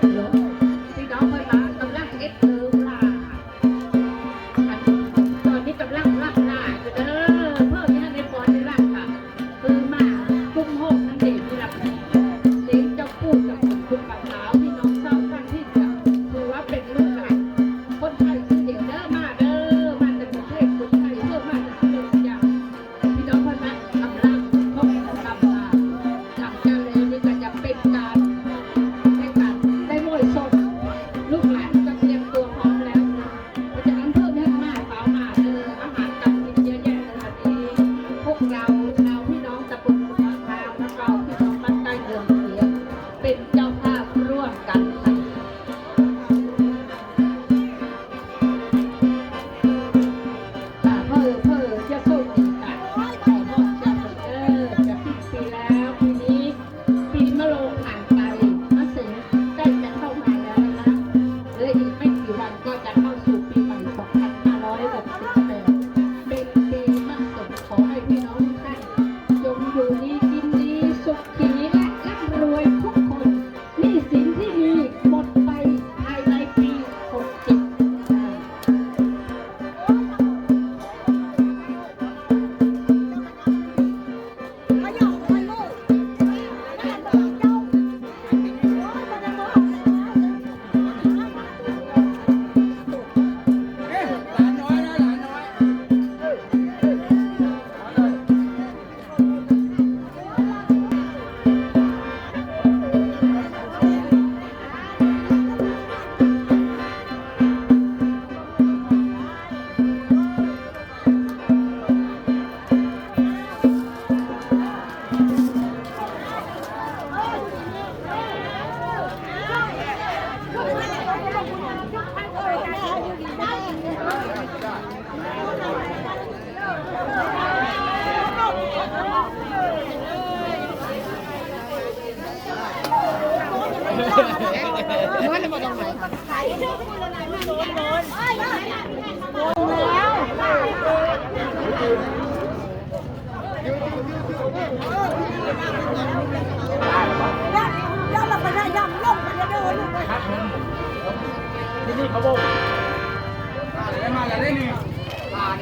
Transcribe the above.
그럼. ก็จะเข้าสู่ปีใหม่2568เป็นปีมั่นคงของ มันมาตรงไหนคะโดนโดนโดนแล้วย่ำย่ำละไปย่ำย่ำลงมันจะโดนลูกไปที่นี่เขาบอกมาแล้วได้หนึ่งผ่าน